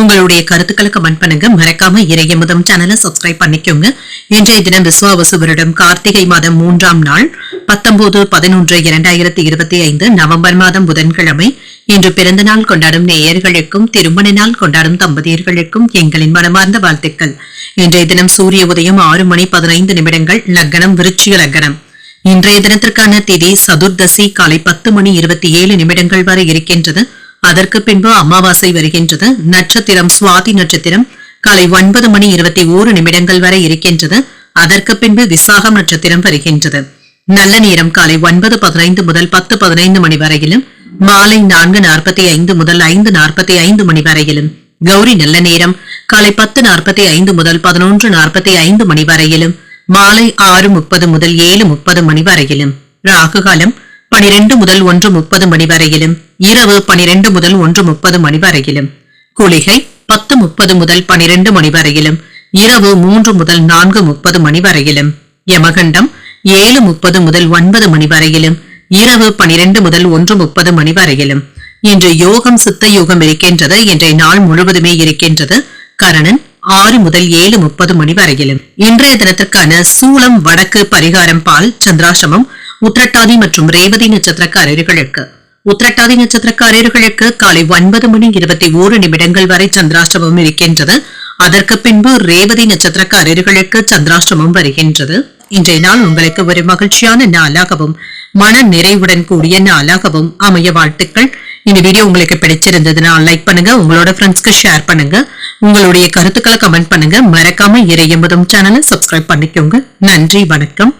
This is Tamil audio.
உங்களுடைய கருத்துக்களுக்கு மண் பண்ணுங்க. மறக்காம இறையமுதம் சேனலை சப்ஸ்கிரைப் பண்ணிக்கோங்க. இன்றைய தினம் விஸ்வாவசு வருடம் கார்த்திகை மாதம் மூன்றாம் நாள் பத்தொன்பது பதினொன்று இரண்டாயிரத்தி இருபத்தி ஐந்து நவம்பர் மாதம் புதன்கிழமை. இன்று பிறந்த நாள் கொண்டாடும் நேயர்களுக்கும் திருமண நாள் கொண்டாடும் தம்பதியர்களுக்கும் எங்களின் மனமார்ந்த வாழ்த்துக்கள். இன்றைய தினம் சூரிய உதயம் ஆறு மணி பதினைந்து நிமிடங்கள் லக்னம் விருச்சிக லக்னம். இன்றைய தினத்திற்கான திதி சதுர்தசி காலை பத்து மணி இருபத்தி ஏழு நிமிடங்கள் வரை இருக்கின்றது. அதற்கு பின்பு அமாவாசை வருகின்றது. நட்சத்திரம் சுவாதி நட்சத்திரம் காலை ஒன்பது மணி இருபத்தி ஓரு நிமிடங்கள் வரை இருக்கின்றது. அதற்கு பின்பு விசாகம் நட்சத்திரம் வருகின்றது. நல்ல நேரம் காலை ஒன்பது பதினைந்து முதல் பத்து பதினைந்து மணி வரையிலும் மாலை நான்கு நாற்பத்தி ஐந்து முதல் ஐந்து நாற்பத்தி ஐந்து மணி வரையிலும் கௌரி நல்ல நேரம் காலை பத்து நாற்பத்தி ஐந்து முதல் பதினொன்று நாற்பத்தி ஐந்து மணி வரையிலும் மாலை ஆறு முப்பது முதல் ஏழு முப்பது மணி வரையிலும் ராகு காலம் பனிரெண்டு முதல் ஒன்று முப்பது மணி வரையிலும் இரவு பனிரெண்டு முதல் ஒன்று முப்பது மணி வரையிலும் குளிகை பத்து முப்பது முதல் பனிரெண்டு மணி வரையிலும் இரவு மூன்று முதல் நான்கு முப்பது மணி வரையிலும் யமகண்டம் ஏழு முப்பது முதல் ஒன்பது மணி வரையிலும் இரவு பனிரெண்டு முதல் ஒன்று முப்பது மணி வரையிலும். இன்று யோகம் சித்த யோகம் இருக்கின்றது இன்றைய நாள் முழுவதுமே இருக்கின்றது. கரணன் ஆறு முதல் ஏழு முப்பது மணி வரையிலும். இன்றைய தினத்திற்கான சூளம் வடக்கு பரிகாரம் பால் சந்திராசிரமம் உத்திரட்டாதி மற்றும் ரேவதி நட்சத்திரக்காரர்களுக்கு உத்திரட்டாதி நட்சத்திரக்காரர்களுக்கு காலை ஒன்பது மணி இருபத்தி ஓரு நிமிடங்கள் வரை சந்திராஷ்டமம் இருக்கின்றது. அதற்கு பின்பு ரேவதி நட்சத்திரக்காரர்களுக்கு சந்திராஷ்டமம் வருகின்றது. இன்றைய நாள் உங்களுக்கு ஒரு மகிழ்ச்சியான நாளாகவும் மன நிறைவுடன் கூடிய நாளாகவும் அமைய வாழ்த்துக்கள். இந்த வீடியோ உங்களுக்கு பிடிச்சிருந்ததுன்னா லைக் பண்ணுங்க. உங்களோட ஃப்ரெண்ட்ஸ்க்கு ஷேர் பண்ணுங்க. உங்களுடைய கருத்துக்களை கமெண்ட் பண்ணுங்க. மறக்காம இறையம்பதும் சேனலை சப்ஸ்கிரைப் பண்ணிக்கோங்க. நன்றி வணக்கம்.